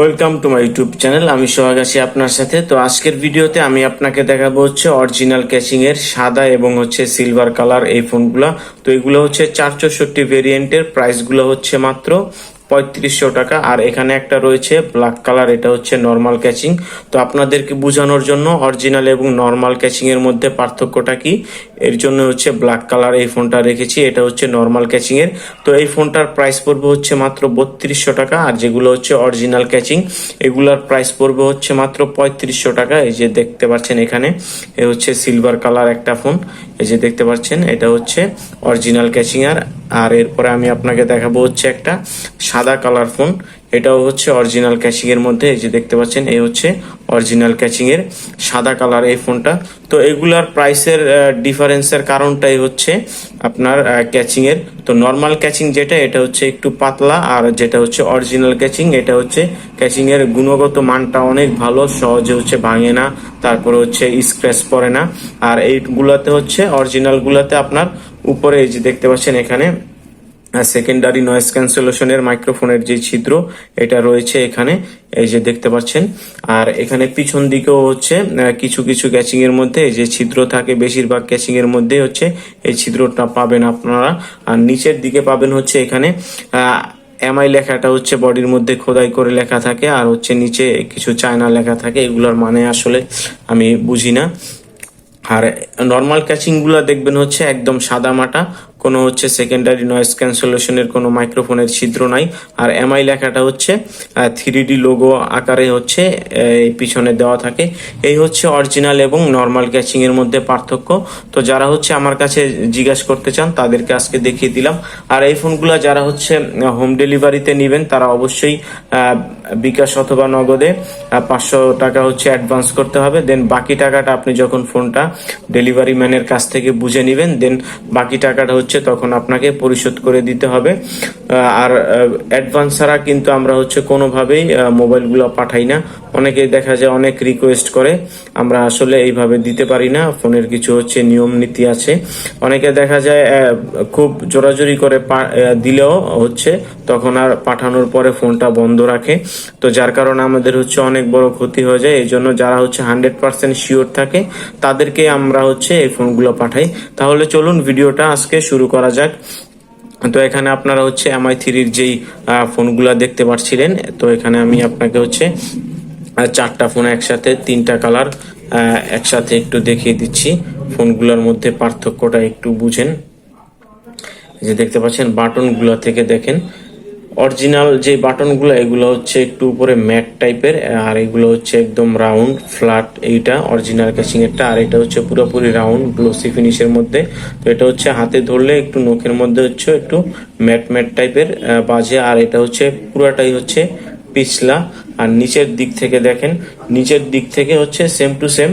Welcome to my YouTube channel আমি সোহাগ আছি আপনার সাথে। তো আজকের ভিডিওতে আমি আপনাকে দেখাবো হচ্ছে অরিজিনাল ক্যাশিং এর সাদা এবং হচ্ছে সিলভার কালার এই ফোনগুলো তো এগুলো হচ্ছে চার চৌষট্টি ভেরিয়েন্টের প্রাইসগুলো হচ্ছে মাত্র পঁয়ত্রিশশো টাকা। আর এখানে একটা রয়েছে ব্ল্যাক কালার এটা হচ্ছে নর্মাল ক্যাচিং তো আপনাদেরকে বোঝানোর জন্য অরিজিনাল এবং নর্মাল ক্যাচিং এর মধ্যে পার্থক্যটা কি? এর জন্য হচ্ছে ব্ল্যাক কালার এই ফোনটা রেখেছি, এটা হচ্ছে নর্মাল ক্যাচিং এর। তো এই ফোনটার প্রাইস পড়বে হচ্ছে মাত্র বত্রিশশো টাকা, আর যেগুলো হচ্ছে অরিজিনাল ক্যাচিং এগুলার প্রাইস পড়বে হচ্ছে মাত্র পঁয়ত্রিশশো টাকা। এই যে দেখতে পাচ্ছেন এখানে, এ হচ্ছে সিলভার কালার একটা ফোন এই যে দেখতে পাচ্ছেন, এটা হচ্ছে অরিজিনাল ক্যাচিং আর আর এরপরে আমি আপনাকে দেখাবো হচ্ছে একটা সাদা কালার ফোন। এটাও হচ্ছে অরিজিনাল ক্যাচিং এর মধ্যে, এই যে দেখতে পাচ্ছেন, এই হচ্ছে অরিজিনাল ক্যাচিং এর সাদা কালার এই ফোনটা। তো এগুলার প্রাইসের ডিফারেন্সের কারণটাই হচ্ছে আপনার ক্যাচিং এর। তো নর্মাল ক্যাচিং যেটা, এটা হচ্ছে একটু পাতলা, আর যেটা হচ্ছে অরিজিনাল ক্যাচিং এটা হচ্ছে ক্যাচিং এর গুণগত মানটা অনেক ভালো, সহজে হচ্ছে ভাঙে না, তারপরে হচ্ছে স্ক্র্যাচ পড়ে না। আর এইগুলাতে হচ্ছে অরিজিনাল গুলাতে আপনার উপরে, এই যে দেখতে পাচ্ছেন এখানে সেকেন্ডারি নয়েজ ক্যান্সেলেশনের মাইক্রোফোনের যে ছিদ্র, এটা রয়েছে এখানে, এই যে দেখতে পাচ্ছেন। আর এখানে পিছন দিকেও হচ্ছে কিছু কিছু ক্যাচিং এর মধ্যে যে ছিদ্র থাকে, বেশিরভাগ ক্যাচিং এর মধ্যে হচ্ছে এই ছিদ্রটা পাবেন আপনারা। আর নিচের দিকে পাবেন হচ্ছে এখানে এমআই লেখাটা হচ্ছে বডির মধ্যে খোদাই করে লেখা থাকে, আর হচ্ছে নিচে কিছু চায়না লেখা থাকে, এগুলোর মানে আসলে আমি বুঝি না। আর নর্মাল ক্যাচিংগুলা দেখবেন হচ্ছে একদম সাদা মাটা কোনো হচ্ছে সেকেন্ডারি নয়েস ক্যান্সেলেশনের কোনো মাইক্রোফোনের ছিদ্র নাই। আর এমআই লেখাটা হচ্ছে থ্রি ডি লোগো আকারে হচ্ছে এই পিছনে দেওয়া থাকে। এই হচ্ছে অরিজিনাল এবং নর্মাল ক্যাচিংয়ের মধ্যে পার্থক্য। তো যারা হচ্ছে আমার কাছে জিজ্ঞাসা করতে চান, তাদেরকে আজকে দেখিয়ে দিলাম। আর এই ফোনগুলো যারা হচ্ছে হোম ডেলিভারিতে নেবেন, তারা অবশ্যই বিকাশ অথবা নগদে পাঁচশো টাকা হচ্ছে অ্যাডভান্স করতে হবে দেন বাকি টাকাটা আপনি যখন ফোনটা ডেলিভারি ম্যানের কাছ থেকে বুঝে নেবেন দেন বাকি টাকাটা হচ্ছে তখন আপনাকে পরিশোধ করে দিতে হবে। আর অ্যাডভান্স ছাড়া কিন্তু আমরা হচ্ছে কোনোভাবেই মোবাইলগুলো পাঠাই না। অনেকে দেখা যায় অনেক রিকোয়েস্ট করে। আমরা আসলে এইভাবে দিতে পারি না। ফোনের কিছু হচ্ছে নিয়ম নীতি আছে। অনেকে দেখা যায় খুব জোরাজোরি করে দিলেও হচ্ছে তখন আর পাঠানোর পরে ফোনটা বন্ধ রাখে। তো যার কারণে আমাদের হচ্ছে অনেক বড় ক্ষতি হয়ে যায়। এই জন্য যারা হচ্ছে হান্ড্রেড পার্সেন্ট শিওর থাকে, তাদেরকে আমরা হচ্ছে এই ফোনগুলো পাঠাই। তাহলে চলুন ভিডিওটা আজকে শুরু করা যাক। তো এখানে আপনারা হচ্ছে এমআই থ্রির যেই ফোনগুলো দেখতে পাচ্ছিলেন তো এখানে আমি আপনাকে হচ্ছে চারটা ফোন একসাথে, তিনটা কালার একসাথে একটু দেখিয়ে দিচ্ছি। ফোনগুলোর মধ্যে পার্থক্যটা একটু বুঝেন। যে দেখতে পাচ্ছেন, বাটনগুলো থেকে দেখেন। অরিজিনাল যে বাটনগুলো, এগুলো হচ্ছে একটু উপরে ম্যাট টাইপের, আর এগুলো হচ্ছে একদম রাউন্ড, ফ্ল্যাট এইটা, অরিজিনাল ক্যাচিং এরটা আর এটা হচ্ছে পুরোপুরি রাউন্ড, গ্লোসি ফিনিশের মধ্যে। তো এটা হচ্ছে হাতে ধরলে একটু নখের মধ্যে হচ্ছে একটু ম্যাট ম্যাট টাইপের বাজে, আর এটা হচ্ছে পুরাটাই হচ্ছে পিছলা আর নিচের দিক থেকে দেখেন, নিচের দিক থেকে হচ্ছে সেম টু সেম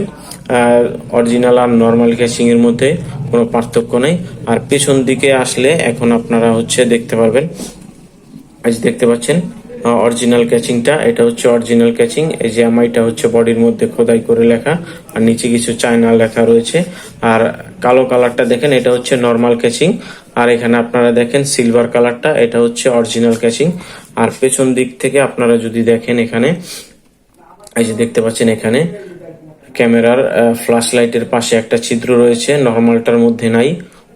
অরিজিনাল আর নর্মাল ক্যাচিং এর মধ্যে কোনো পার্থক্য নেই। আর পেছন দিকে আসলে এখন আপনারা হচ্ছে দেখতে পারবেন আজ দেখতে পাচ্ছেন অরিজিনাল ক্যাচিংটা এটা হচ্ছে অরিজিনাল ক্যাচিং এই যে আমাইটা হচ্ছে বডির মধ্যে খোদাই করে লেখা, আর নিচে কিছু চায়না লেখা রয়েছে। আর কালো কালারটা দেখেন, এটা হচ্ছে নর্মাল ক্যাচিং আর এখানে আপনারা দেখেন সিলভার কালারটা এটা হচ্ছে অরিজিনাল ক্যাচিং আর পেছন দিক থেকে আপনারা যদি দেখেন এখানে, এই যে দেখতে পাচ্ছেন এখানে, ক্যামেরার ফ্ল্যাশ লাইটের পাশে একটা ছিদ্র রয়েছে নর্মালটার মধ্যে নাই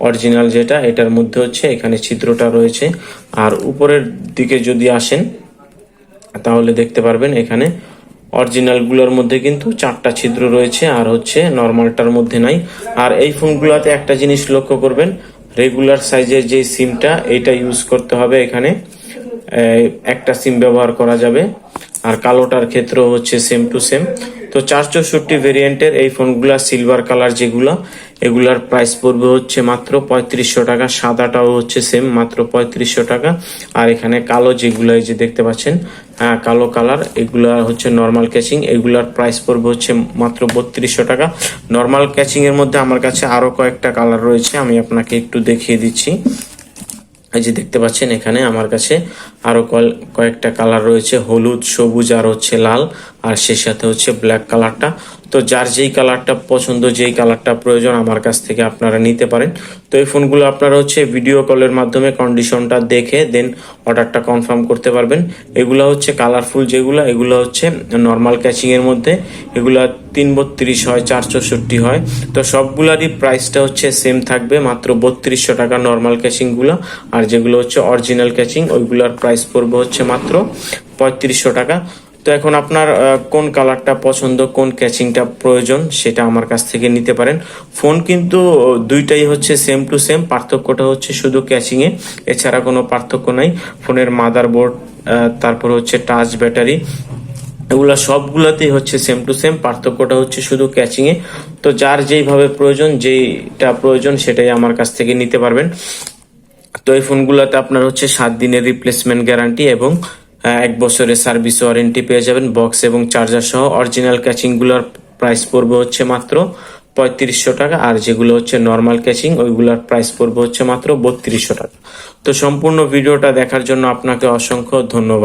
অরিজিনাল যেটা, এটার মধ্যে হচ্ছে এখানে ছিদ্রটা রয়েছে। আর উপরের দিকে যদি আসেন, তাহলে দেখতে পারবেন এখানে অরিজিনালগুলোর মধ্যে কিন্তু চারটা ছিদ্র রয়েছে, আর হচ্ছে নর্মালটার মধ্যে নাই। আর এই ফোনগুলোতে একটা জিনিস লক্ষ্য করবেন রেগুলার সাইজের যে সিমটা এটা ইউজ করতে হবে এখানে। একটা সিম ব্যবহার করা যাবে। আর কালোটার ক্ষেত্রেও হচ্ছে সেম টু সেম তো চার চৌষট্টি ভেরিয়েন্টের এই ফোনগুলা সিলভার কালার যেগুলা, এগুলার প্রাইস পড়বে হচ্ছে মাত্র পঁয়ত্রিশশো টাকা, সাদাটাও হচ্ছে সেম মাত্র পঁয়ত্রিশশো টাকা। আর এখানে কালো যেগুলো এই যে দেখতে পাচ্ছেন হ্যাঁ কালো কালার এগুলা হচ্ছে নর্মাল ক্যাচিং এগুলার প্রাইস পড়বে হচ্ছে মাত্র বত্রিশশো টাকা। নর্মাল ক্যাচিং এর মধ্যে আমার কাছে আরও কয়েকটা কালার রয়েছে, আমি আপনাকে একটু দেখিয়ে দিচ্ছি। এই যে দেখতে পাচ্ছেন এখানে আমার কাছে আরও কয়েকটা কালার রয়েছে, হলুদ, সবুজ আর হচ্ছে লাল। আর সে সাথে হচ্ছে ব্ল্যাক কালারটা তো যার যেই কালারটা পছন্দ, যেই কালারটা প্রয়োজন, আমার কাছ থেকে আপনারা নিতে পারেন। তো এই ফোনগুলো আপনারা হচ্ছে ভিডিও কলের মাধ্যমে কন্ডিশনটা দেখে দেন অর্ডারটা কনফার্ম করতে পারবেন। এগুলো হচ্ছে কালারফুল যেগুলো, এগুলো হচ্ছে নর্মাল ক্যাচিং এর মধ্যে। এগুলো তিন বত্রিশ হয়, চার চৌষট্টি হয়। তো সবগুলারই প্রাইসটা হচ্ছে সেম থাকবে, মাত্র বত্রিশশো টাকা নর্মাল ক্যাচিংগুলো আর যেগুলো হচ্ছে অরিজিনাল ক্যাচিং ওইগুলোর প্রাইস পড়বে হচ্ছে মাত্র পঁয়ত্রিশশো টাকা। তো এখন আপনার কোন কালারটা পছন্দ, কোন ক্যাচিংটা প্রয়োজন সেটা আমার কাছ থেকে নিতে পারেন। ফোন কিন্তু দুইটাই হচ্ছে সেম টু সেম পার্থক্যটা হচ্ছে শুধু ক্যাচিং এ এছাড়া কোনো পার্থক্য নাই। ফোনের মাদারবোর্ড তারপর হচ্ছে টাচ ব্যাটারি এগুলা সবগুলাতেই হচ্ছে সেম টু সেম পার্থক্যটা হচ্ছে শুধু ক্যাচিং এ তো যার যেইভাবে প্রয়োজন, যেইটা প্রয়োজন সেটাই আমার কাছ থেকে নিতে পারবেন। তো এই ফোনগুলোতে আপনার হচ্ছে সাত দিনের রিপ্লেসমেন্ট গ্যারান্টি এবং এক বছরের সার্ভিস ওয়ারেন্টি পেয়ে যাবেন বক্স এবং চার্জার সহ। অরিজিনাল ক্যাচিংগুলোর প্রাইস পড়বে হচ্ছে মাত্র পঁয়ত্রিশশো টাকা, আর যেগুলো হচ্ছে নর্মাল ক্যাচিং ওইগুলোর প্রাইস পড়বে হচ্ছে মাত্র বত্রিশশো টাকা। তো সম্পূর্ণ ভিডিওটা দেখার জন্য আপনাকে অসংখ্য ধন্যবাদ।